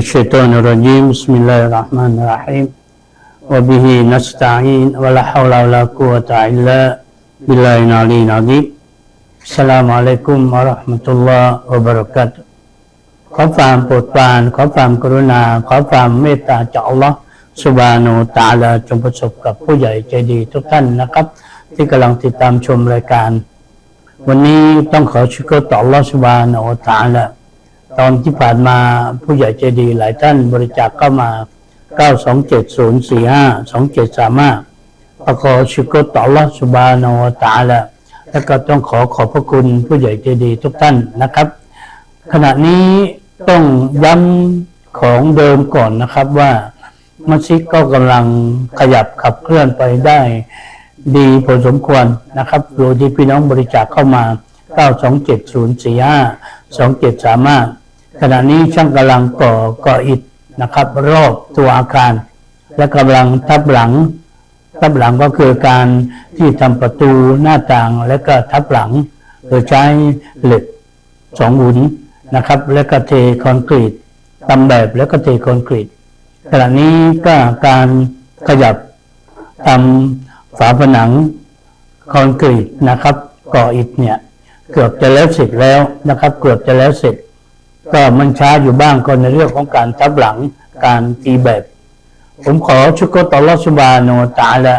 أعوذ بالله من الشيطان الرجيم بسم الله الرحمن الرحيم وبه نستعين ولا حول ولا قوة إلا بالله العلي العظيم السلام عليكم ورحمة الله وبركاته ขอความโปรดปรานขอความกรุณา ขอความเมตตาจากอัลลอฮ์สุบานูตะอาลาจงประสบกับผู้ใหญ่ใจดีทุกท่านนะครับ ที่กำลังติดตามชมรายการ วันนี้ต้องขอชุกรต่ออัลลอฮ์สุบานูตะอาลา ตอนที่ผ่านมาผู้ใหญ่ใจดีหลายท่านบริจาคเข้ามา 927045273ก็ขอชุกรต่อลลอฮ์สุบานูตาลาแล้วก็ต้องขอขอบพระคุณผู้ใหญ่ใจดีทุกท่านนะครับ ขณะนี้ต้องย้ำของเดิมก่อนนะครับว่ามัสยิดก็กำลังขยับขับเคลื่อนไปได้ดีพอสมควรนะครับโดยที่พี่น้องบริจาคเข้ามา 927045273 ขณะนี้ช่างกำลังก่อก่ออิฐนะครับ รอบตัวอาคาร และกำลังทับหลัง ทับหลังก็คือการที่ทำประตูหน้าต่างและก็ทับหลังโดยใช้เหล็กสองหุ่นนะครับ และก็เทคอนกรีตตำแบบแล้วก็เทคอนกรีตขณะนี้ก็การขยับทำฝาผนังคอนกรีตนะครับ ก่ออิฐเนี่ย เกือบจะแล้วเสร็จแล้วนะครับ เกือบจะแล้วเสร็จ ก็มันช้าอยู่บ้างก็ในเรื่องของการทับหลังการตีแบบ ผมขอชุกตอลอสุบาโนตาละ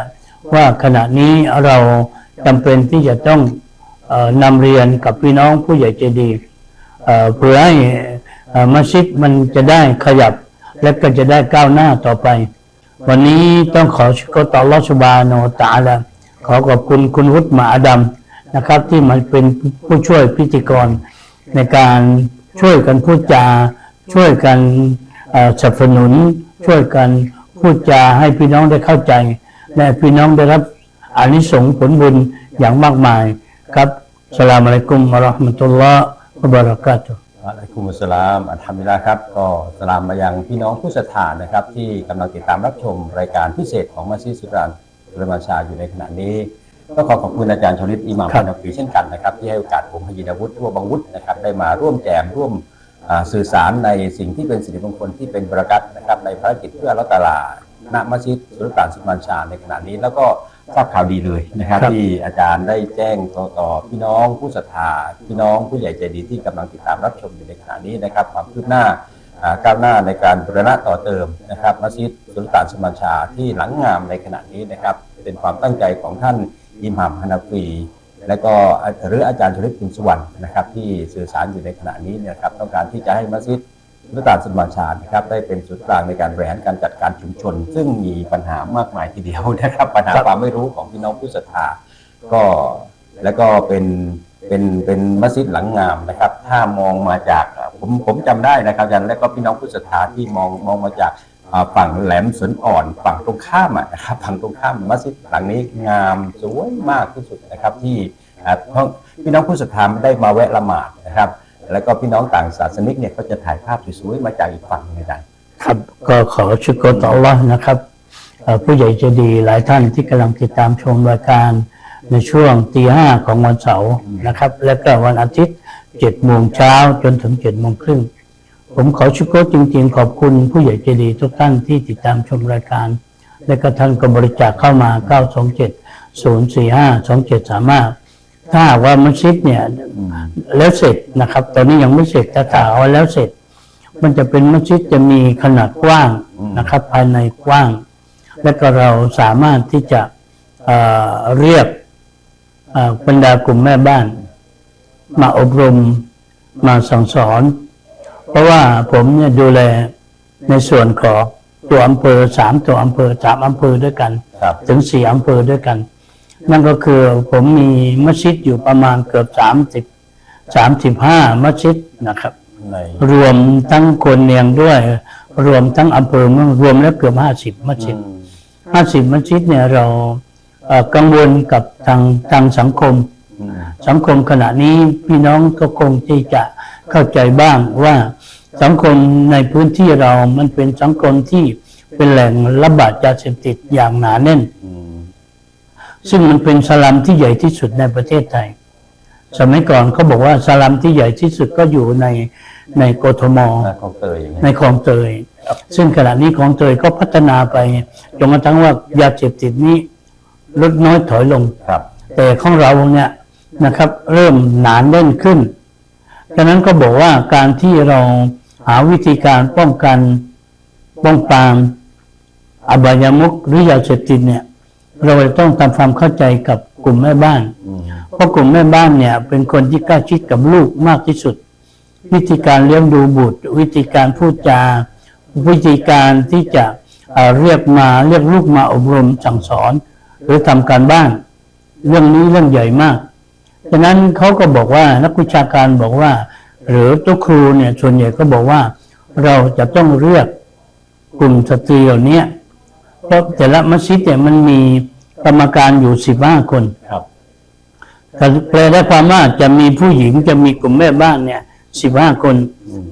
ว่าขณะนี้เราจำเป็นที่จะต้องอนำเรียนกับพี่น้องผู้ใหญ่ใจดีเพื่อให้มัสยิดมันจะได้ขยับและก็จะได้ก้าวหน้าต่อไป วันนี้ต้องขอชุกตอลอสุบาโนตาละขอขอบคุณคุณวุฒิมาอดัมนะครับ ที่มาเป็นผู้ช่วยพิธีกรในการ ช่วยกันพูดจา ช่วยกันสนับสนุน ช่วยกันพูดจาให้พี่น้องได้เข้าใจและพี่น้องได้รับอานิสงส์ผลบุญอย่างมากมายครับสลามอะลัยกุมวะราะห์มะตุลลอฮ์วะบะเราะกาตุอะลัยกุมุสลามอัลฮัมดุลิลลาห์ครับก็สลามมายังพี่น้องผู้ศรัทธานะครับ ที่กำลังติดตามรับชมรายการพิเศษของมัสยิดสุรานอุลามาชาอยู่ในขณะนี้ ก็ขอขอบคุณอาจารย์ชลิตอิหม่ามครับพนักปีเช่นกันนะครับที่ให้โอกาสผมพยินวุฒิทั่วบางวุฒินะครับได้มาร่วมแจมร่วมอ่าสื่อสารในสิ่งที่เป็นสิริมงคลที่เป็นบรากัตนะครับในภารกิจเพื่ออัลเลอฮฺตะอาลาณมัสยิดสุลต่านสุลมานชาในขณะนี้ แล้วก็ทราบข่าวดีเลยนะครับครับที่อาจารย์ได้แจ้งต่อต่อพี่น้องผู้ศรัทธาพี่น้องผู้ใหญ่ใจดีที่กำลังติดตามรับชมอยู่ในขณะนี้นะครับ ความคืบหน้าอ่าก้าวหน้าในการบูรณะต่อเติมนะครับมัสยิดสุลต่านสุลมานชาที่หลังงามในขณะนี้นะครับ เป็นความตั้งใจของท่าน อิหม่ามฮานาฟีและก็หรืออาจารย์ชลิตคุณสุวรรณนะครับ ที่สื่อสารอยู่ในขณะนี้เนะครับ ต้องการที่จะให้มัสยิดนุตานสุลมาชานะครับได้เป็นศูนย์กลางในการบริหารการจัดการชุมชน ซึ่งมีปัญหามากมายทีเดียวนะครับ ปัญหาความไม่รู้ของพี่น้องผู้ศรัทธาก็แล้วก็เป็นเป็นเป็นมัสยิดหลังงามนะครับ ถ้ามองมาจากผมผมจำได้นะครับอาจารย์และก็พี่น้องผู้ศรัทธาที่มองมองมาจาก ฝั่งแหลมสวนอ่อนฝั่งตรงข้ามนะครับฝั่งตรงข้ามมัสยิดหลังนี้งามสวยมากที่สุดนะครับที่พี่น้องผู้ศรัทธาได้มาแวะละหมาดนะครับ แล้วก็พี่น้องต่างศาสนิกเนี่ยก็จะถ่ายภาพสวยๆมาจากอีกฝั่งหนึงอาจารย์ครับก็ขอชุกรต่ออัลนะครับผู้ใหญ่จะดีหลายท่านที่กำลังติดตามชมรายการในช่วงตีห้าของวันเสาร์นะครับ และก็วันอาทิตย์เจ็ดโมงเช้าจนถึงเจ็ดโมงครึ่ง ผมขอชุกรจริงๆ ขอบคุณผู้ใหญ่ใจดีทุกท่านที่ติดตามชมรายการ และก็ท่านก็บริจาคเข้ามา 927 045 2735ถ้าว่ามัสยิดเนี่ยแล้วเสร็จนะครับ ตอนนี้ยังไม่เสร็จแต่ถ้าเอาแล้วเสร็จ มันจะเป็นมัสยิดจะมีขนาดกว้างนะครับ ภายในกว้าง และก็เราสามารถที่จะเเรียกบรรดากลุ่มแม่บ้าน มาอบรมมาสั่งสอน เพราะว่าผมเนี่ยดูแลในส่วนของตัวอำเภอสามตัวอำเภอสามอำเภอด้วยกัน ครับถึงสี่อำเภอด้วยกัน นั่นก็คือผมมีมัสยิดอยู่ประมาณเกือบสามสิบสามสิบห้ามัสยิดนะครับ ในรวมทั้งคนเนียงด้วย รวมทั้งอำเภอเมืองรวมแล้วเกือบห้าสิบมัสยิด ห้าสิบมัสยิดเนี่ยเราเอ่อกังวลกับทางทางสังคมอืม สังคมขณะนี้พี่น้องก็คงที่จะเข้าใจบ้างว่าสังคมในพื้นที่เรามันเป็นสังคมที่เป็นแหล่งระบาดยาเสพติดอย่างหนาแน่นอืมซึ่งมันเป็นสลัมที่ใหญ่ที่สุดในประเทศไทย สมัยก่อนเขาบอกว่าสลัมที่ใหญ่ที่สุดก็อยู่ในในกทมนะของเตยอย่างเงี้ยในคลองเตย ซึ่งขณะนี้คลองเตยก็พัฒนาไปจนกระทั่งว่ายาเสพติดนี้ลดน้อยถอยลงครับแต่ของเราเนี่ย นะครับ เริ่มหนานแน่นขึ้นดังนั้นก็บอกว่าการที่เราหาวิธีการป้องกันป้องปรามอบายามุขหรือยาเสพติดเนี่ย เราจะต้องทำความเข้าใจกับกลุ่มแม่บ้านอืมเพราะกลุ่มแม่บ้านเนี่ย เป็นคนที่ใกล้ชิดกับลูกมากที่สุด วิธีการเลี้ยงดูบุตร วิธีการพูดจา วิธีการที่จะเอ่อเรียกมาเรียกลูกมาอบรมสั่งสอน หรือทำการบ้าน เรื่องนี้เรื่องใหญ่มาก ฉะนั้นเขาก็บอกว่านักวิชาการบอกว่า หรือตัวครูเนี่ยส่วนใหญ่ก็บอกว่า เราจะต้องเรียกกลุ่มสตรีเหล่านี้เพราะแต่ละมัสยิดเนี่ยมันมีกรรมการอยู่สิบห้าคนครับก็แปลได้ความว่าจะมีผู้หญิงจะมีกลุ่มแม่บ้านเนี่ยสิบห้าคน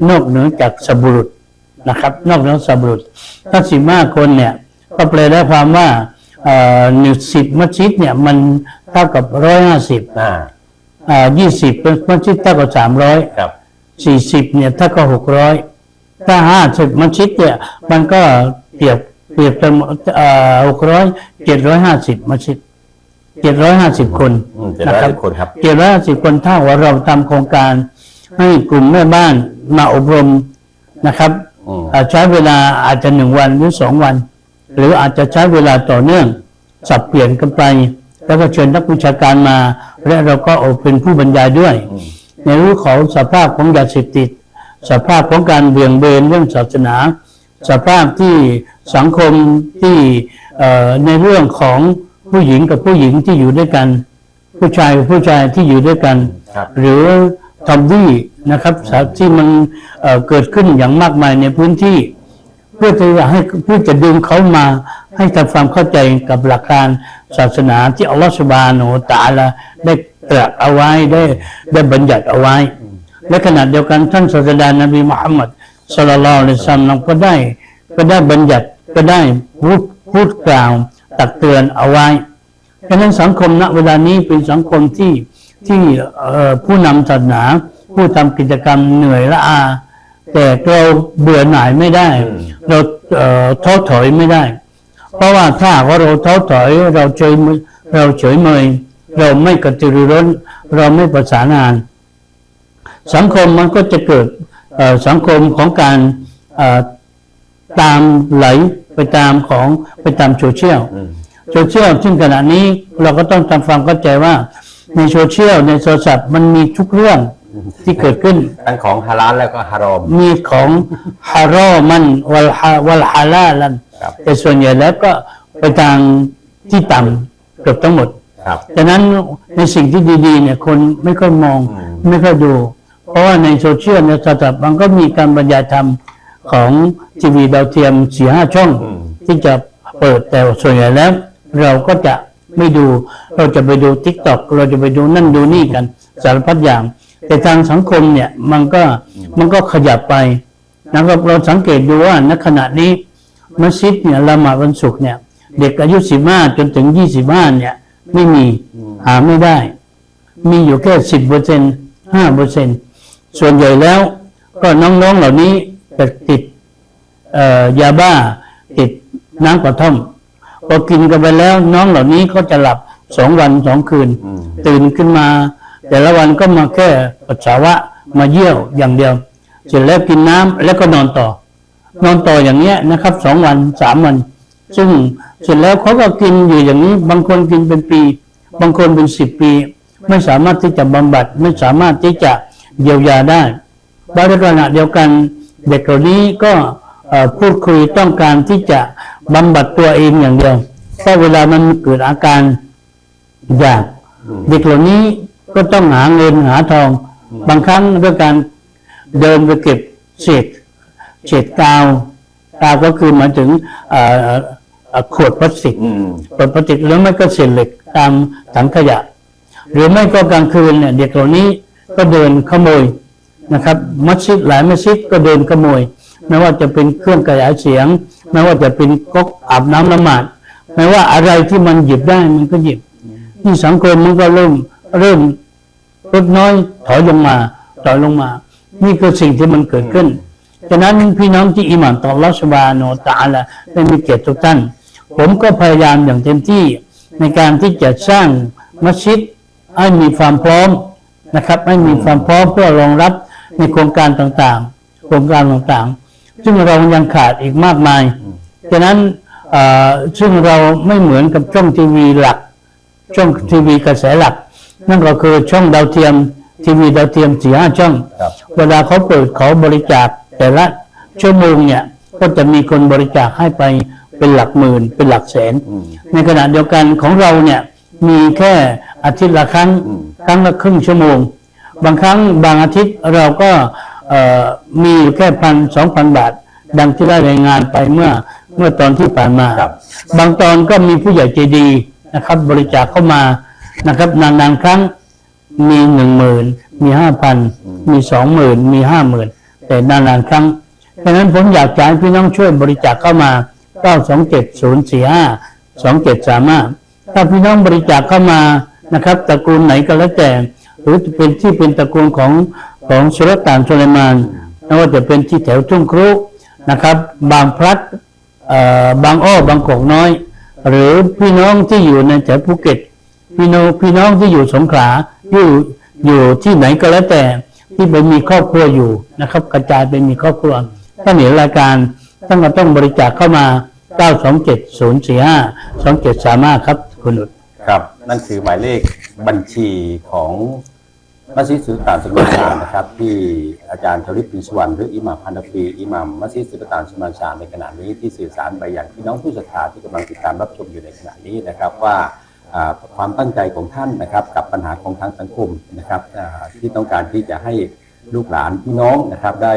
นอกเหนือจากสบุรุษนะครับ นอกเหนือสบุรุษ ถ้าสิบห้าคนเนี่ย ก็แปลได้ความว่าเอ่อหนึ่งสิบมัสยิดเนี่ยมันเท่ากับร้อยห้าสิบอ่าอ่า ยี่สิบเป็นมัสยิดเท่ากับสามร้อยครับสี่สิบเนี่ยเท่ากับหกร้อยถ้าห้าสิบมัสยิดเนี่ย มันก็เปรียบเปรียบเป็นหกร้อยเจ็ดร้อยห้าสิบมัสยิดเจ็ดร้อยห้าสิบคนอืมเจ็ดร้อยนะครัสิบคนครับเจ็ดร้อยสิบคนเท่าว่าเราทำโครงการให้กลุ่มแม่บ้านมาอบรมนะครับอืมอ่าใช้เวลาอาจจะหนึ่งวันหรือสองวัน หรืออาจจะใช้เวลาต่อเนื่องสับเปลี่ยนกันไป แล้วก็เชิญนักวิชาการมา และเราก็เอาเป็นผู้บรรยายด้วยอืมในเรื่องของสภาพของยาเสพติด สภาพของการเบี่ยงเบนเรื่องศาสนา สภาพที่สังคมที่เอ่อในเรื่องของผู้หญิงกับผู้หญิงที่อยู่ด้วยกัน ผู้ชายกับผู้ชายที่อยู่ด้วยกันครับหรือทอมบี้นะครับสาที่มันเอ่อเกิดขึ้นอย่างมากมายในพื้นที่เพื่อที่จะให้เพื่อจะดึงเขามาให้ทำความเข้าใจกับหลักการศาสนาที่อัลลอฮฺสุบานูตาลาได้ตรัสเอาไว้ได้ได้บัญญัติเอาไว้ และขณะเดียวกันท่านศาสดานบีมุฮัมมัดศ็อลลัลลอฮุอะลัยฮิวะซัลลัมก็ได้ก็ได้บัญญัติก็ได้พูดพูดกล่าวตักเตือนเอาไว้ดังนั้นสังคมณเวลานี้เป็นสังคมที่ที่ผู้นำศาสนา ผู้ทำกิจกรรมเหนื่อยละอา แต่เราเบื่อหน่ายไม่ได้ เราเอ่อท้อถอยไม่ได้ เพราะว่าถ้าหากว่าเราท้อถอยเราเฉยเราเฉยเมย เราไม่กระตือรือร้น เราไม่ประสานงาน สังคมมันก็จะเกิดเอ่อสังคมของการเอ่อตามไหลไปตามของไปตามโซเชียลอืมโซเชียลซึ่งขณะนี้เราก็ต้องทำความเข้าใจว่าในโซเชียลในโทรศัพท์มันมีทุกเรื่อง ที่เกิดขึ้นทั้งของฮาลาลแล้วก็ฮารอม มีของฮารอมันวัลฮาวัลฮาลาลันครับแต่ส่วนใหญ่แล้วก็ไปทางที่ต่ำเกือบทั้งหมดครับดังนั้นในสิ่งที่ดีๆเนี่ยคนไม่ค่อยมองอืมไม่ค่อยดู เพราะว่าในโซเชียลในโทรศัพท์มันก็มีการบรรยายธรรมของทีวีดาวเทียมสี่ห้าช่องอืมที่จะเปิดแต่ส่วนใหญ่แล้ว เราก็จะไม่ดู เราจะไปดูทิกตอกเราจะไปดูนั่นดูนี่กัน สารพัดอย่าง แต่ทางสังคมเนี่ยมันก็มันก็ขยับไปนะครับเราสังเกตดูว่าณขณะนี้มัสยิดเนี่ยละหมาดวันศุกร์เนี่ย เด็กอายุสิบห้าจนถึงยี่สิบห้าเนี่ย ไม่มีหาไม่ได้ มีอยู่แค่สิบเปอร์เซ็นห้าเปอร์เซ็นส่วนใหญ่แล้ว ก็น้องๆเหล่านี้จะติดเอ่อยาบ้า ติดน้ำกระท่อมพอกินกันไปแล้วน้องเหล่านี้ก็จะหลับสองวันสองคืนอืมตื่นขึ้นมา แต่ละวันก็มาแค่ปัสสาวะมาเยี่ยวอย่างเดียว เสร็จแล้วกินน้ำแล้วก็นอนต่อ นอนต่ออย่างเงี้ยนะครับสองวันสามวัน ซึ่งเสร็จแล้วเขาก็กินอยู่อย่างนี้ บางคนกินเป็นปี บางคนเป็นสิบปี ไม่สามารถที่จะบำบัด ไม่สามารถที่จะเยียวยาได้บางขณะเดียวกันเด็กเหล่านี้ก็พูดคุยต้องการที่จะบำบัดตัวเองอย่างเดียวถ้าเวลามันเกิดอาการอยากเด็กเหล่านี้ ก็ต้องหาเงินหาทอง บางครั้งด้วยการเดินไปเก็บเศษเศษกาวกาวก็คือหมายถึงเอ่อเอ่อขวดพลาสติกอืมขวดพลาสติกหรือไม่ก็เศษเหล็กตามถังขยะ หรือไม่ก็กลางคืนเนี่ยเด็กเหล่านี้ก็เดินขโมยนะครับ มัสยิดหลายมัสยิดก็เดินขโมย ไม่ว่าจะเป็นเครื่องขยายเสียง ไม่ว่าจะเป็นก๊อกอาบน้ำละหมาดไม่ว่าอะไรที่มันหยิบได้มันก็หยิบที่สังคมมันก็เริ่ม เริ่มลดน้อยถอยลงมาถอยลงมา นี่คือสิ่งที่มันเกิดขึ้นฉะนั้นพี่น้องที่อิหมานต่อรัชบาโนตาละได้มีเกียรติทุกท่าน ผมก็พยายามอย่างเต็มที่ในการที่จะสร้างมัสยิดให้มีความพร้อมนะครับให้มีความพร้อมเพื่อรองรับในโครงการต่างๆ โครงการต่างๆ ซึ่งเรายังขาดอีกมากมายฉะนั้นซึ่งเราไม่เหมือนกับช่องทีวีหลัก ช่องทีวีกระแสหลัก นั่นก็คือช่องดาวเทียมทีวีดาวเทียมสี่ห้าช่องครับเวลาเขาเปิดเขาบริจาคแต่ละชั่วโมงเนี่ยก็จะมีคนบริจาคให้ไปเป็นหลักหมื่น เป็นหลักแสนอืมในขณะเดียวกันของเราเนี่ยมีแค่อาทิตย์ละครั้งอืมครั้งละครึ่งชั่วโมง บางครั้งบางอาทิตย์เราก็เอ่อมีอยู่แค่พันสองพันบาท ดังที่ได้รายงานไปเมื่อเมื่อตอนที่ผ่านมาครับบางตอนก็มีผู้ใหญ่ใจดีนะครับ บริจาคเข้ามา นะครับนานๆครั้งมีหนึ่งหมื่นมีห้าพันมีสองหมื่นมีห้าหมื่นแต่นานๆครั้งดังนั้นผมอยากจะให้พี่น้องช่วยบริจาคเข้ามา927 045 2735ถ้าพี่น้องบริจาคเข้ามานะครับตระกูลไหนก็แล้วแต่หรือเป็นที่เป็นตระกูลของของสุลต่านสุไลมานไม่ว่าจะเป็นที่แถวทุ่งครุนะครับ บางพลัดเอ่อบางอ้อบางกอกน้อย หรือพี่น้องที่อยู่ในแถวภูเก็ต พี่น้องพี่น้องที่อยู่สงขลาอยู่อยู่ที่ไหนก็แล้วแต่ที่ไปมีครอบครัวอยู่นะครับ กระจายไปมีครอบครัวถ้าเห็นรายการต้องก็ต้องบริจาคเข้ามา 927 045 2735 ครับคุณอุดครับ นั่นคือหมายเลขบัญชีของมัสยิดสุลต่านสมานชานนะครับ ที่อาจารย์ชริปปินสวรรณหรืออิหม่ามพันธปีอิหม่ามมัสยิดสุลต่านสมานชานในขณะนี้ที่สื่อสารไปอย่างพี่น้องผู้ศรัทธาที่กำลังติดตามรับชมอยู่ในขณะนี้นะครับว่า ความตั้งใจของท่านนะครับ กับปัญหาของทางสังคมนะครับที่ต้องการที่จะให้ลูกหลานพี่น้องนะครับได้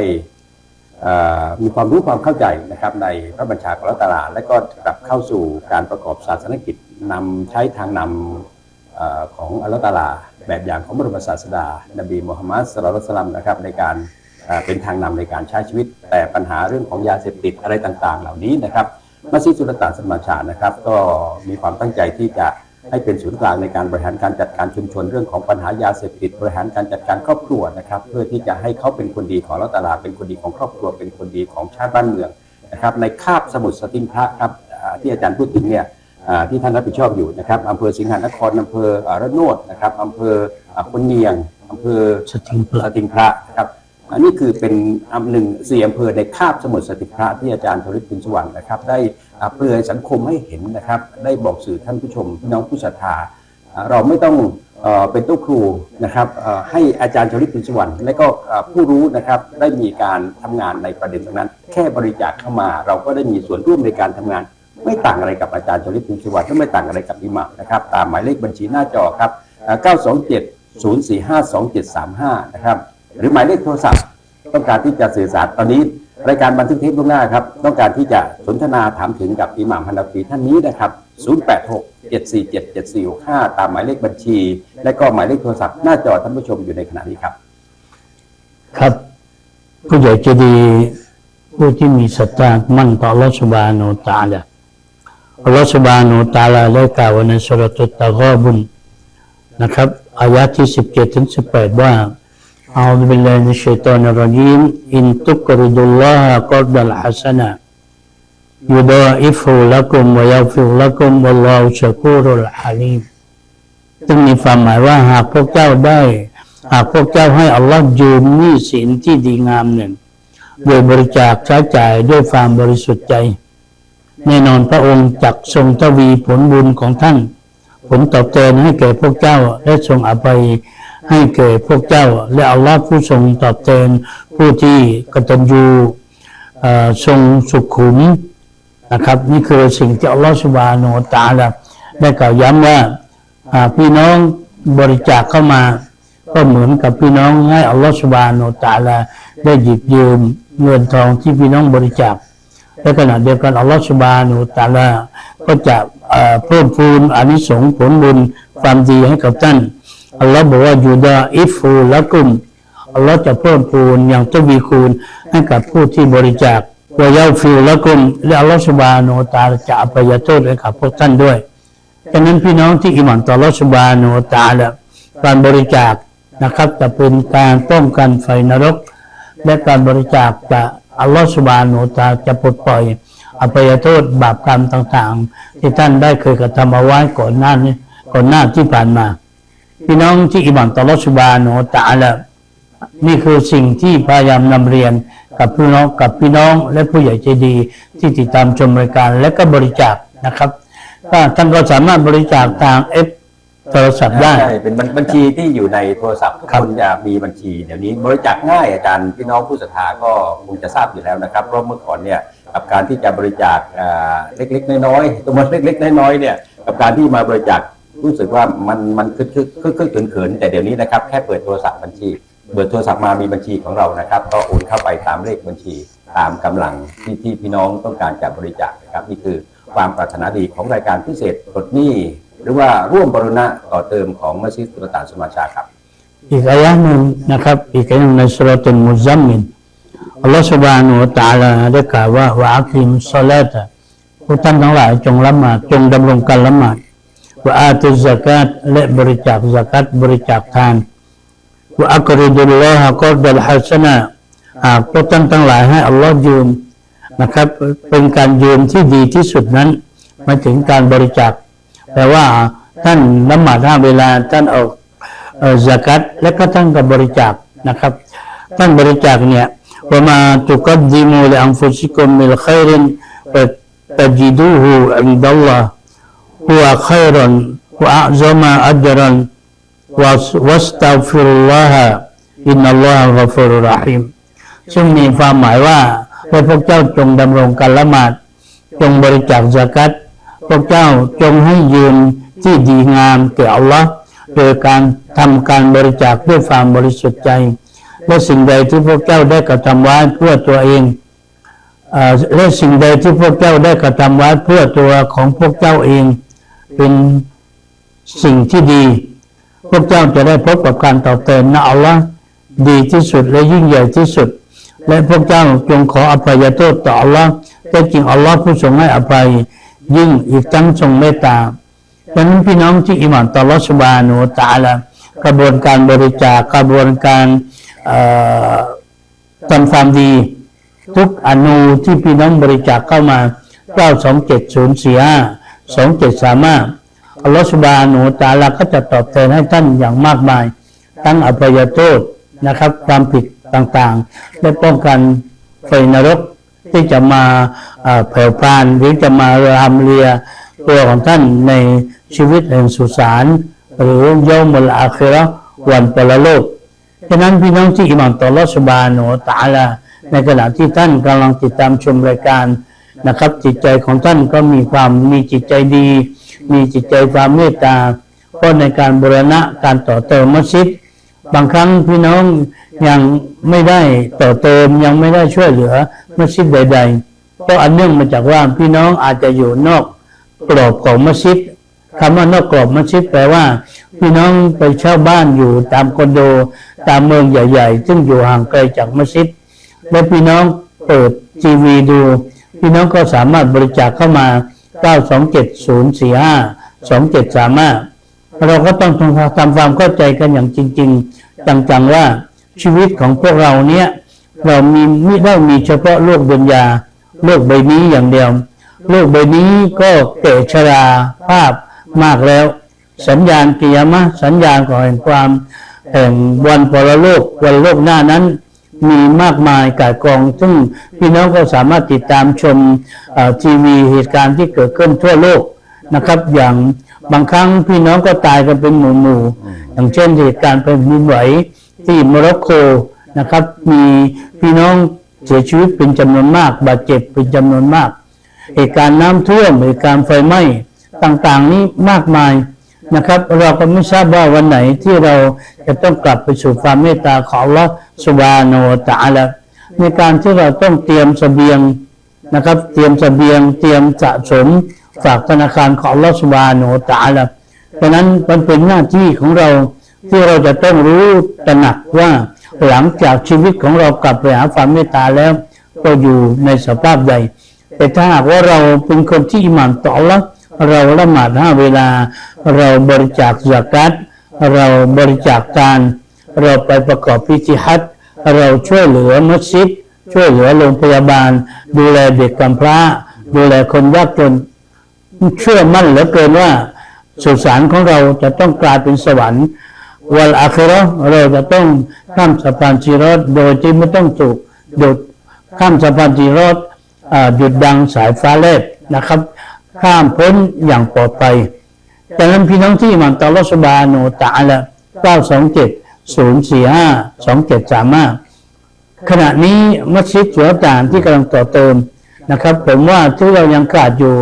มีความรู้ความเข้าใจนะครับในพระบัญชาของรัตลาและก็กลับเข้าสู่การประกอบศาสนกิจนำใช้ทางนำอของอัลลอฮฺตาลา แบบอย่างของบรมศาสดา นบีมุฮัมมัดสลุลัยฮิวะซัลลัมนะครับในการเป็นทางนำในการใช้ชีวิต แต่ปัญหาเรื่องของยาเสพติดอะไรต่างๆ เหล่านี้นะครับมัสยิดสุลต่านสมาชานะครับ ก็มีความตั้งใจที่จะ ให้เป็นศูนย์กลางในการบริหารการจัดการชุมชนเรื่องของปัญหายาเสพติดบริหารการจัดการครอบครัวนะครับ เพื่อที่จะให้เขาเป็นคนดีของรัตลาเป็นคนดีของครอบครัว เป็นคนดีของชาติบ้านเมืองนะครับในคาบสมุทรสติงพระครับอ่าที่อาจารย์พูดถึงเนี่ยอ่าที่ท่านรับผิดชอบอยู่นะครับอำเภอสิงหานครอำเภออ่าระโนดนะครับอำเภออ่าพนเนียงอำเภอสติงพระสติงพระนะครับ อันนี้คือเป็นอำหนึ่งสี่อำเภอในคาบสมุทรสติพระที่อาจารย์ธริตพินสวรรณนะครับ ได้เปลือยสังคมให้เห็นนะครับ ได้บอกสื่อท่านผู้ชมพี่น้องผู้ศรัทธาเราไม่ต้องเป็นต๊ะครูนะครับให้อาจารย์ธริตพินสวรรณและก็ผู้รู้นะครับได้มีการทำงานในประเด็นตรงนั้น แค่บริจาคเข้ามา เราก็ได้มีส่วนร่วมในการทำงาน ไม่ต่างอะไรกับอาจารย์ชลิตพินสวัสดิ์และไม่ต่างอะไรกับอิหมัมนะครับตามหมายเลขบัญชีหน้าจอครับอ่า927 045 2735 นะครับ หรือหมายเลขโทรศัพท์ ต้องการที่จะสื่อสารตอนนี้ รายการบันทึกเทปล่วงหน้าครับ ต้องการที่จะสนทนาถามถึงกับอิหม่ามฮันนาฟีท่านนี้นะครับ 086 747 7465 ตามหมายเลขบัญชี และก็หมายเลขโทรศัพท์หน้าจอท่านผู้ชมอยู่ในขณะนี้ครับ ครับ ผู้ใหญ่ใจดีผู้ที่มีศรัทธามั่นต่ออัลอฮฺสุบานุตาละอัลลอฮฺสุบานุตาละได้กล่าวในสุรตุตตะกอบุนนะครับอายะที่สิบเจ็ดถึงสิบแปดว่า أعوذ بالله من الشيطان الرجيم إن تقرضوا الله قرضا حسنا يضاعفه لكم ويغفر لكم والله شكور حليم ซึ่งมีความหมายว่าหากพวกเจ้าได้ หากพวกเจ้าให้อัลลอฮ์ยืมหนี้สินที่ดีงามหนึ่ง โดยบริจาคใช้จ่ายด้วยความบริสุทธิ์ใจ แน่นอนพระองค์จักทรงทวีผลบุญของท่าน ผลตอบแทนให้แก่พวกเจ้า และทรงอภัย ให้แก่พวกเจ้า และอัลลอฮ์ผู้ทรงตอบแทนผู้ที่กตัญญูทรงสุขุมนะครับ นี่คือสิ่งที่อัลลอฮ์สุบาโนตาลาได้กล่าวย้ำว่าพี่น้องบริจาคเข้ามา ก็เหมือนกับพี่น้องให้อัลลอฮฺสุบาโนตาลาได้หยิบยืมเงินทองที่พี่น้องบริจาคและขณะเดียวกันอัลลอฮฺสุบาโนตาลาก็จะเอ่อเพิ่มพูนอานิสงส์ผลบุญความดีให้กับท่าน อัลลอฮ์บอกว่ายูดาอิฟูละกุมอัลลอฮ์จะเพิ่มพูนอย่างทวีคูณให้กับผู้ที่บริจาควายาฟิลละกุมและอัลลอฮฺสุบาโนตาจะอภัยโทษให้กับพวกท่านด้วยดังนั้นพี่น้องที่อิหมันต่ออัลลอฮฺสุบานุตาละการบริจาคนะครับจะเป็นการป้องกันไฟนรก และการบริจาคจะอัลลอฮฺสุบานุตาจะปลดปล่อยอภัยโทษบาปกรรมต่างๆ ที่ท่านได้เคยกระทำเอาไว้ก่อนหน้านี้ก่อนหน้าที่ผ่านมา พี่น้องที่อิหมันต่ออัลลอฮฺสุบานุตาละนี่คือสิ่งที่พยายามนำเรียนกับพี่น้องกับพี่น้องและผู้ใหญ่ใจดีที่ติดตามชมรายการและก็บริจาคนะครับก็ท่านก็สามารถบริจาคทางเอฟโทรศัพท์ได้ ใช่เป็นบัญบัญชีที่อยู่ในโทรศัพท์ทุกครับคนจะมีบัญชีเดี๋ยวนี้บริจาคง่ายอาจารย์พี่น้องผู้ศรัทธาก็คงจะทราบอยู่แล้วนะครับเพราะเมื่อก่อนเนี่ยกับการที่จะบริจาคอ่าเล็กๆน้อยๆตัวมันเล็กๆน้อยๆเนี่ยกับการที่มาบริจาค รู้สึกว่ามันมันคึกคึกคึกคึกเขินเขินแต่เดี๋ยวนี้นะครับแค่เปิดโทรศัพท์บัญชีเปิดโทรศัพท์มามีบัญชีของเรานะครับ ก็โอนเข้าไปตามเลขบัญชี ตามกำลังที่ที่พี่น้องต้องการจะบริจาคนะครับนี่คือความปรารถนาดีของรายการพิเศษปลดหนี้หรือว่าร่วมบรุณะต่อเติมของมัสยิดตุลตานสมาชาครับ อีกอายะหนึ่งนะครับ อีกอายะหนึ่งในสุรตุลมุซัมมินอัลลอฮฺสุบานุตาลาได้กล่าวว่าวะอักิมซาเลตะผู้ท่านทั้งหลายจงละหมาดจงดำรงการละหมาด วะอาตุซะกาตและบริจาคซะกัตบริจาคทานวะอักริดุลลอฮะกอดัลฮัสนะหากพวกท่านทั้งหลายให้อัลลอฮ์ยืมนะครับ เป็นการยืมที่ดีที่สุดนั้นมาถึงการบริจาคแต่ว่าท่านละหมาดห้าเวลาท่านออกเอ่อสกัดและก็ท่านก็บริจาคนะครับท่านบริจาคเนี่ยว่ามาตุกัดดิมูลอัมฟุซิกุมมิลขัยรินตจิดูฮูอินดัลลอฮ์ ฮุวะขัยรันวะอัซมาอัจรันวัสตัฟิรุลลอฮะอินนัลลอฮะกะฟูรุรรหิมซึ่งมีความหมายว่าว่าพวกเจ้าจงดำรงการละหมาด จงบริจาคสกัดพวกเจ้าจงให้ยืนที่ดีงามแก่อัลลอฮ์โดยการทำการบริจาคด้วยความบริสุทธิ์ใจและสิ่งใดที่พวกเจ้าได้กระทำไว้เพื่อตัวเองอและสิ่งใดที่พวกเจ้าได้กระทำไว้เพื่อตัวของพวกเจ้าเอง เป็นสิ่งที่ดี พวกเจ้าจะได้พบกับการตอบแทนนะอัลลอฮ์ดีที่สุดและยิ่งใหญ่ที่สุด และพวกเจ้าจงขออภัยโทษต่ออัลลอฮ์แต่จริงอัลลอฮ์ผู้ทรงให้อภัย ยิ่งอีกทั้งทรงเมตตาดังนั้นพี่น้องที่อิหมานต่ออัลอฮ์สุบานุตาลากระบวนการบริจาคกระบวนการทำความดี ทุกอนูที่พี่น้องบริจาคเข้ามา 92704 2735อัลลอฮฺสุบานูตาลาก็จะตอบแทนให้ท่านอย่างมากมายทั้งอภัยโทษนะครับ ความผิดต่างๆ และป้องกันไฟนรกที่จะมาเอ่อแผ่พานหรือจะมารามเรียตัวของท่านในชีวิตแห่งสุสานหรือยอมุลอาคิระวันปรโลกฉะนั้นพี่น้องที่อิหมานต่อลลอสุบานุวะตาลาในขณะที่ท่านกำลังติดตามชมรายการ นะครับ จิตใจของท่านก็มีความมีจิตใจดี มีจิตใจความเมตตาเพราะในการบูรณะการต่อเติมมัสยิดบางครั้งพี่น้องยังไม่ได้ต่อเติมยังไม่ได้ช่วยเหลือมัสยิดใด ๆ เพราะอันเนื่องมาจากว่าพี่น้องอาจจะอยู่นอกกรอบของมัสยิดคำว่านอกกรอบมัสยิดแปลว่า พี่น้องไปเช่าบ้านอยู่ตามคอนโดตามเมืองใหญ่ ๆ ซึ่งอยู่ห่างไกลจากมัสยิดและพี่น้องเปิดทีวีดู พี่น้องก็สามารถบริจาคเข้ามา 927-045 2735เราก็ต้องทำทำความเข้าใจกันอย่างจริงๆจังๆว่าชีวิตของพวกเราเนี้ยเรามีไม่ได้มีเฉพาะโลกดุนยาโลกใบนี้อย่างเดียว โลกใบนี้ก็เก่ชราภาพมากแล้ว สัญญาณกิยามะสัญญาณของแห่งความแห่งวันปรโลกวันโลกหน้านั้น มีมากมายกายกอง ซึ่งพี่น้องก็สามารถติดตามชมทีวีเหตุการณ์ที่เกิดขึ้นทั่วโลกนะครับ อย่างบางครั้งพี่น้องก็ตายกันเป็นหมู่ๆอย่างเช่นเหตุการณ์เป็นดินไหวที่โมร็อกโกนะครับ มีพี่น้องเสียชีวิตเป็นจำนวนมาก บาดเจ็บเป็นจำนวนมาก เหตุการณ์น้ำท่วมเหตุการณ์ไฟไหม้ต่างๆ นี้มากมาย นะครับ เราก็ไม่ทราบว่าวันไหนที่เราจะต้องกลับไปสู่ความเมตตาของลลอสุบานตาลาในการที่เราต้องเตรียมเสบียงนะครับ เตรียมเสบียง เตรียมสะสมฝากธนาคารของลอสุบานตาลาเพราะนั้นมันเป็นหน้าที่ของเราที่เราจะต้องรู้ตระหนักว่าหลังจากชีวิตของเรากลับไปหาความเมตตาแล้วเราอยู่ในสภาพใด แต่ถ้าหากว่าเราเป็นคนที่อิหมานต่ออัลลอฮ์ เราละหมาดห้าเวลา เราบริจาคสกัดเราบริจาคทานเราไปประกอบพิธีฮัจญ์เราช่วยเหลือมัสยิดช่วยเหลือโรงพยาบาล ดูแลเด็กกำพร้า ดูแลคนยากจนเชื่อมั่นเหลือเกินว่าสุสานของเราจะต้องกลายเป็นสวรรค์วันอาคราเราจะต้องข้ามสะพานจีรอดโดยที่ไม่ต้องถูกหยุดข้ามสะพานจีรอดหยุดดังสายฟ้าแลบนะครับ ข้ามพ้นอย่างปลอดภัยดังนั้นพี่น้องที่อิหมันตอลอสบาโนตะอาละ927 045 2735ขณะนี้มัสยิดเสือต่างที่กำลังต่อเติมนะครับ ผมว่าที่เรายังขาดอยู่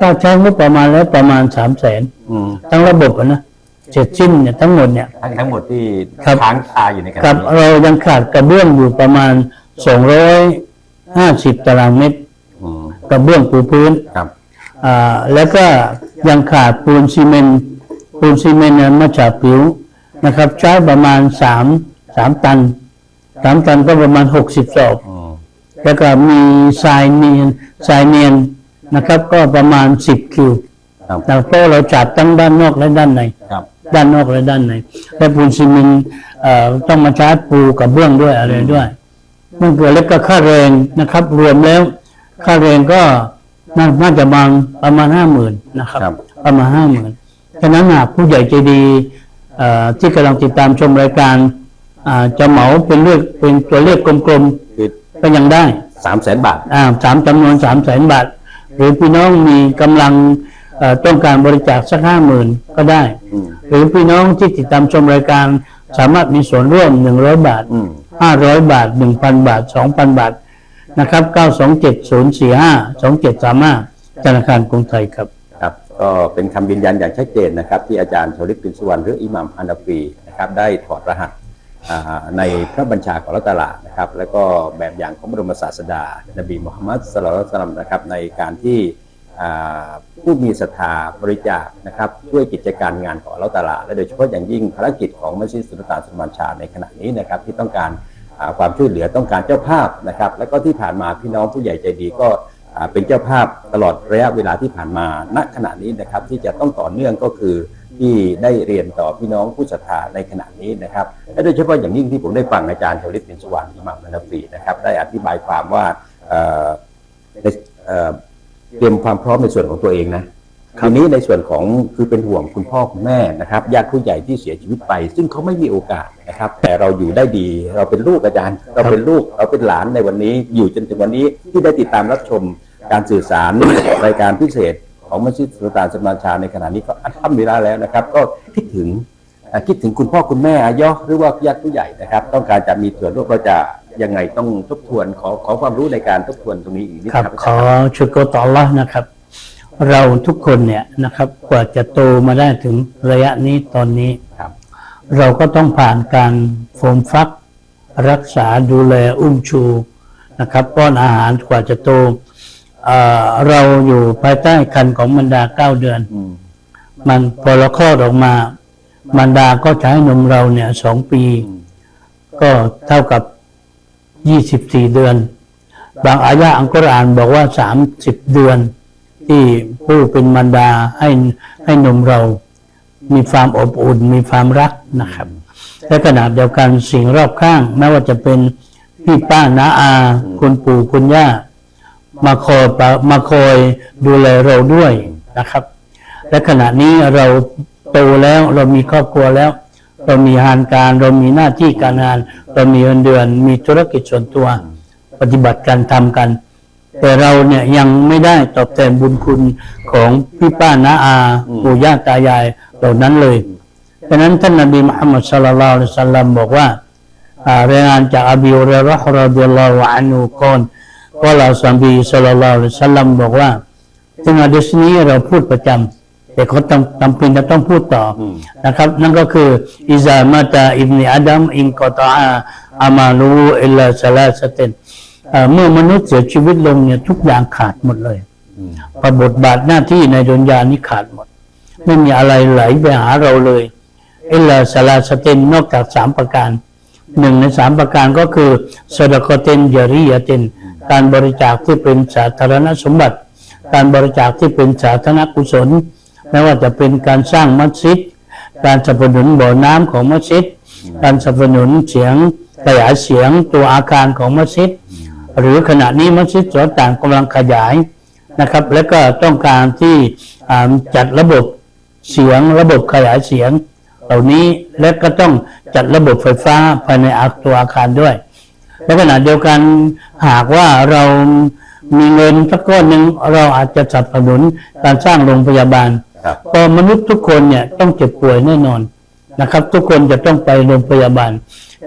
ถ้าใช้งบประมาณแล้วประมาณ3 0 0แสนอืมทั้งระบบอะนะเสร็จสิ้นเนี่ยทั้งหมดเนี่ยทั้งทั้งหมดที่ครับค้างคาอยู่ในขณะครับนี้เรายังขาดกระเบื้องอยู่ประมาณ250ตารางเมตรอืมกระเบื้องปูพื้นครับอ่า แล้วก็ยังขาดปูนซีเมนต์ปูนซีเมนต์เนี่ยมาจากผิวนะครับ ใช้ประมาณ3 3ตัน3ตันก็ประมาณ60ศอกอืมแล้วก็มีทรายเนียนทรายเนียนนะครับ ก็ประมาณ10คิวครับแต่โต๊ะเราจัดทั้งด้านนอกและด้านในครับด้านนอกและด้านในและปูนซีเมนต์เอ่อต้องมาใช้ปูกับเบื้องด้วยอะไรด้วยมันเกิดแล้วก็ค่าแรงนะครับ รวมแล้ว ค่าแรงก็ น่าน่าจะบางประมาณห้าหมื่นนะครับ ครับ ประมาณห้าหมื่นฉะนั้นหากผู้ใหญ่ใจดีเอ่อที่กำลังติดตามชมรายการอ่าจะเหมาเป็นเลขเป็นตัวเลขกลมคือๆก็ยังได้ สามแสนบาท อ่าสามจำนวนสามแสนบาท หรือพี่น้องมีกำลังเอ่อต้องการบริจาคสักห้าหมื่นก็ได้ อืม หรือพี่น้องที่ติดตามชมรายการสามารถมีส่วนร่วม100บาทอืม500บาท1,000บาท2,000บาท นะครับ927 045 2735ธนาคารกรุงไทยครับ ครับก็เป็นคำยืนยันอย่างชัดเจนนะครับ ที่อาจารย์ชลิปปินสุวรรณหรืออิหมัมฮันาฟีนะครับได้ถอดรหัสในพระบัญชาของรัตตลานะครับ แล้วก็แบบอย่างของบรมศาสดา นบีมุฮัมมัดสลลัลลอฮุอะลัยฮิวะซัลลัมนะครับในการที่ผู้มีศรัทธาบริจาคนะครับช่วยกิจการงานของอัลเลาะห์ตลาและโดยเฉพาะอย่างยิ่งภารกิจของมัสยิดสุลต่านสุลมานชาในขณะนี้นะครับที่ต้องการ ความช่วยเหลือต้องการเจ้าภาพนะครับ แล้วก็ที่ผ่านมาพี่น้องผู้ใหญ่ใจดีก็เป็นเจ้าภาพตลอดระยะเวลาที่ผ่านมา ณ ขณะนี้นะครับที่จะต้องต่อเนื่องก็คือที่ได้เรียนต่อพี่น้องผู้ศรัทธาในขณะนี้นะครับ และโดยเฉพาะอย่างยิ่งที่ผมได้ฟังอาจารย์ชลิตปินสวรรณอิหมัมมานฟีนะครับ ได้อธิบายความว่าเตรียมความพร้อมในส่วนของตัวเองนะ ทีนี้ในส่วนของคือเป็นห่วงคุณพ่อคุณแม่นะครับญาติผู้ใหญ่ที่เสียชีวิตไป ซึ่งเขาไม่มีโอกาสนะครับ แต่เราอยู่ได้ดี เราเป็นลูกอาจารย์ เราเป็นลูกเราเป็นหลานในวันนี้อยู่จนถึงวันนี้ที่ได้ติดตามรับชมการสื่อสาร รายการพิเศษ ของมัสยิดสุลต่านสมานชาในขณะนี้ก็อัลฮัมดุลิลลาห์แล้วนะครับ ก็คิดถึงอ่าคิดถึงคุณพ่อคุณแม่อายะหรือว่าญาติผู้ใหญ่นะครับ ต้องการจะมีส่วนร่วมเราจะยังไงต้องทบทวนขอขอความรู้ในการทบทวนตรงนี้อีกนิดครับครับขอชุดโกตอลละนะครับ เราทุกคนเนี่ยนะครับกว่าจะโตมาได้ถึงระยะนี้ตอนนี้ ครับ เราก็ต้องผ่านการโฟมฟัก รักษาดูแลอุ้มชูนะครับป้อนอาหารกว่าจะโตเอ่อเราอยู่ภายใต้คันของบรรดาเก้าเดือน อืม มันพอเราคลอดออกมาบรรดาก็จะให้นมเราเนี่ยสองปีก็เท่ากับยี่สิบสี่เดือน บางอายะห์อังกุรอานบอกว่าสามสิบเดือน ที่ ผู้เป็นมารดาให้ให้นมเรา มีความอบอุ่น มีความรักนะครับ และขณะเดียวกันสิ่งรอบข้างไม่ว่าจะเป็นพี่ป้าน้าอาคุณปู่คุณย่ามาคอยมาคอยดูแลเราด้วยนะครับ และขณะนี้เราโตแล้วเรามีครอบครัวแล้ว เรามีงานการ เรามีหน้าที่การงาน เรามีเงินเดือน มีธุรกิจส่วนตัว ปฏิบัติการทำกัน แต่เราเนี่ยยังไม่ได้ตอบแทนบุญคุณของพี่ป้าน้าอาปู่ย่าตายายเหล่านั้นเลยฉะนั้นท่านนบีมุฮัมมัดสุลลัลลอฮุอะลัยฮิวะสัลลัมบอกว่าอ่ารายงานจากอบีฮุเรเราะห์รอฎิยัลลอฮุอันฮุกอนว่าเราสัมบีสุลลัลลอฮุอะลัยฮิวะสัลลัมบอกว่าซึ่งอะดีษนี้เราพูดประจำแต่เขาต้องจำเป็นจะต้องพูดต่อนะครับ นั่นก็คืออิซามาตาอิบนีอาดัมอินกอตอาอามาลูอิลลาซาลาสเตน เอ่อเมื่อมนุษย์เสียชีวิตลงเนี่ยทุกอย่างขาดหมดเลยอืมพอบทบาทหน้าที่ในดุนยานี้ขาดหมด ไม่มีอะไรไหลไปหาเราเลยอิลลาสลาสเตนนอกจากสามประการหนึ่งในสามประการก็คือสดกเตนยาริยเตนการบริจาคที่เป็นสาธารณสมบัติ การบริจาคที่เป็นสาธารณกุศลไม่ว่าจะเป็นการสร้างมัสยิด การสนับสนุนบ่อน้ำของมัสยิด การสนับสนุนเสียงขยายเสียงตัวอาคารของมัสยิด หรือขณะนี้มัสยิดสวนต่างกำลังขยายนะครับ และก็ต้องการที่อ่าจัดระบบเสียงระบบขยายเสียง เหล่านี้และก็ต้องจัดระบบไฟฟ้าภายในอาตัวอาคารด้วยและขณะเดียวกันหากว่าเรามีเงินสักก้อนหนึ่งเราอาจจะสนับสนุนการสร้างโรงพยาบาลครับเพอมนุษย์ทุกคนเนี่ยต้องเจ็บป่วยแน่นอนนะครับ ทุกคนจะต้องไปโรงพยาบาล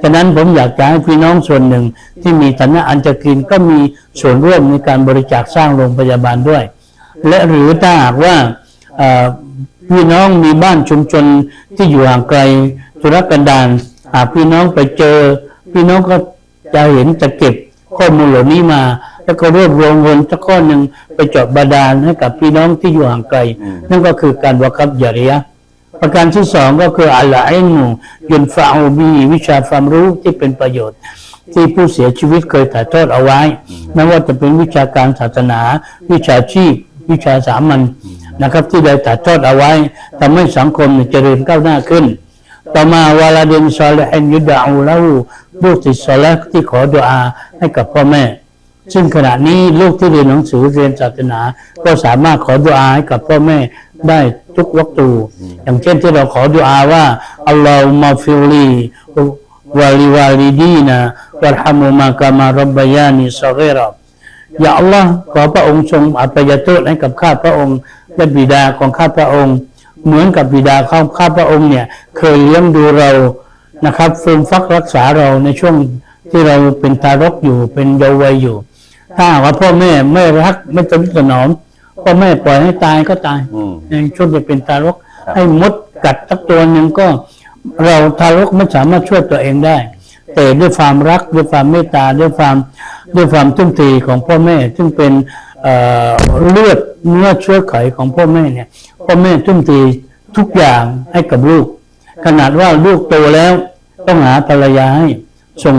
ฉะนั้นผมอยากจะให้พี่น้องส่วนหนึ่งที่มีฐานะอันจะกินก็มีส่วนร่วมในการบริจาคสร้างโรงพยาบาลด้วย และหรือถ้าหากว่าเอ่อพี่น้องมีบ้านชุมชนที่อยู่ห่างไกลธุรกันดารหากพี่น้องไปเจอ พี่น้องก็จะเห็นจะเก็บข้อมูลเหล่านี้มา แล้วก็รวบรวมเงินสักก้อนหนึ่งไปเจาะบาดาลให้กับพี่น้องที่อยู่ห่างไกล นั่นก็คือการวากับยาริยะห์ ประการที่สองก็คืออัลลอฮ์อิมูยุนฟาอูบีวิชาความรู้ที่เป็นประโยชน์ ที่ผู้เสียชีวิตเคยถ่ายทอดเอาไว้ไม่ว่าจะเป็นวิชาการศาสนา วิชาชีพ วิชาสามัญนะครับ ที่ได้ถ่ายทอดเอาไว้ทำให้สังคมเจริญก้าวหน้าขึ้น ต่อมาวาลาเดนซอลและยุดาอูลาหูลูกติดซอลที่ขอดุอาให้กับพ่อแม่ ซึ่งขณะนี้ลูกที่เรียนหนังสือเรียนศาสนา ก็สามารถขอดุอาให้กับพ่อแม่ได้ ทุกวักตูอย่างเช่นที่เราขอดุอาว่าอัลลอฮุมะฟิลลีวาลิวาลิดีนะวัรฮัมุมากามารับบยานิซอเกรอย่าอัลลอฮ์ขอพระองค์ทรงอภัยโทษให้กับข้าพระองค์และบิดาของข้าพระองค์ เหมือนกับบิดาของข้าพระองค์เนี่ย เคยเลี้ยงดูเรานะครับฟูมฟักรักษาเราในช่วงที่เราเป็นทารกอยู่เป็นเยาว์วัยอยู่ ถ้าหากว่าพ่อแม่ไม่รักไม่ตนุถนอม พ่อแม่ปล่อยให้ตายก็ตายอืมในช่วงจะเป็นทารก ครับ ให้มดกัดสักตัวหนึ่งก็ เราทารกไม่สามารถช่วยตัวเองได้ แต่ด้วยความรักด้วยความเมตตาด้วยความด้วยความทุ่มเทของพ่อแม่ ซึ่งเป็นเอ่อเลือดเนื้อเชื้อไขของพ่อแม่เนี่ยพ่อแม่ทุ่มเททุกอย่างให้กับลูก ขนาดว่าลูกโตแล้ว ต้องหาภรรยาให้ส่ง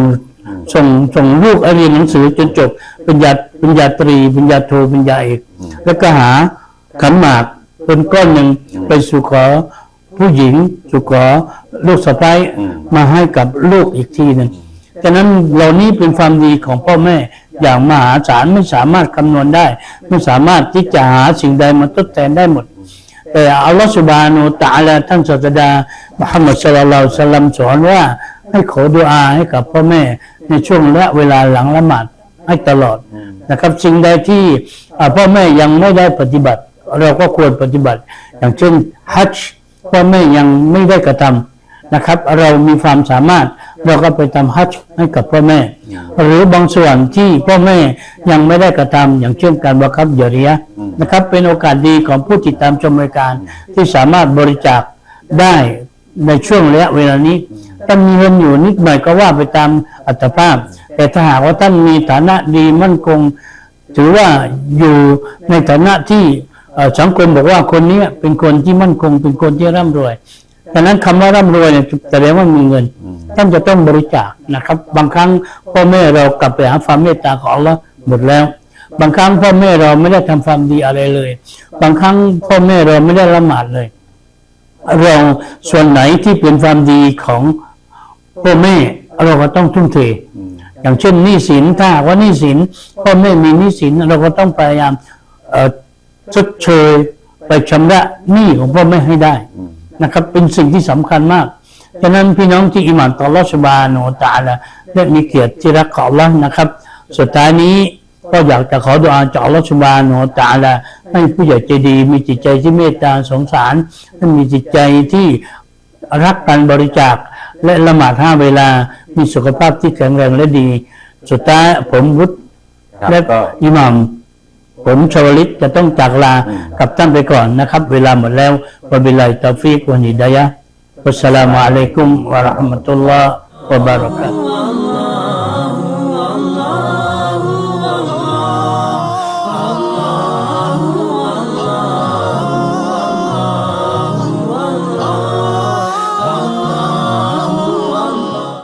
ส่งส่งลูกให้เรียนหนังสือจนจบปริญญาปริญญาตรีปริญญาโทปริญญาเอกแล้วก็หาขันหมากเป็นก้อนหนึ่งไปสู่ขอผู้หญิงสู่ขอลูกสะใภ้มาให้กับลูกอีกทีหนึ่งฉะนั้นเหล่านี้เป็นความดีของพ่อแม่อย่างมหาศาลไม่สามารถคำนวณได้ไม่สามารถที่จะหาสิ่งใดมาทดแทนได้หมด แต่อัลลอฮฺสุบานุตะอาลาท่านศาสดามุฮัมมัดสุลลัลลอฮุสลัมสอนว่า ให้ขอดุอาให้กับพ่อแม่ในช่วงและเวลาหลังละหมาดให้ตลอดนะครับสิ่งใดที่พ่อแม่ยังไม่ได้ปฏิบัติ เราก็ควรปฏิบัติ อย่างเช่นฮัจญ์พ่อแม่ยังไม่ได้กระทำนะครับ เรามีความสามารถเราก็ไปทำฮัจญ์ให้กับพ่อแม่ หรือบางส่วนที่พ่อแม่ยังไม่ได้กระทำอย่างเช่นการบัคับเยริยะนะครับ เป็นโอกาสดีของผู้ติดตามชมรายการที่สามารถบริจาคได้ในช่วงระยะเวลานี้ ท่านมีเงินอยู่นิดหน่อยก็ว่าไปตามอัตภาพ แต่ถ้าหากว่าท่านมีฐานะดีมั่นคง ถือว่าอยู่ในฐานะที่สังคมบอกว่าคนนี้เป็นคนที่มั่นคง เป็นคนที่ร่ำรวยดังนั้นคำว่าร่ำรวยเนี่ยแสดงว่ามีเงิน ท่านจะต้องบริจาคนะครับ บางครั้งพ่อแม่เรากลับไปหาความเมตตาของอัลลอฮ์หมดแล้ว บางครั้งพ่อแม่เราไม่ได้ทำความดีอะไรเลย บางครั้งพ่อแม่เราไม่ได้ละหมาดเลย เราส่วนไหนที่เป็นความดีของ พ่อแม่เราก็ต้องทุ่มเท อย่างเช่นหนี้สินถ้าหากว่าหนี้สินพ่อแม่มีหนี้สินเราก็ต้องพยายามเอ่อชดเชยไปชำระหนี้ของพ่อแม่ให้ได้นะครับ เป็นสิ่งที่สำคัญมากฉะนั้นพี่น้องที่อิหมานต่ออัลลอฮฺสุบาโนตะอาละและมีเกียรติที่รักของอัลลอฮ์นะครับ สุดท้ายนี้ก็อยากจะขอดุอาจากอัลลอฮฺสุบาโนตะอาละให้ผู้ใหญ่ใจดี มีจิตใจที่เมตตาสงสารและมีจิตใจที่รักการบริจาค และละหมาดห้าเวลามีสุขภาพที่แข็งแรงและดี สุดท้ายผมวุฒิครับและก็อิหมัมผมชวลิตจะต้องจากลากับท่านไปก่อนนะครับ เวลาหมดแล้ววะบิลลาฮิตตอฟิกวะฮิดายะฮ์วัสสลามุอะลัยกุมวะเราะห์มะตุลลอฮ์วะบารากาตุฮ์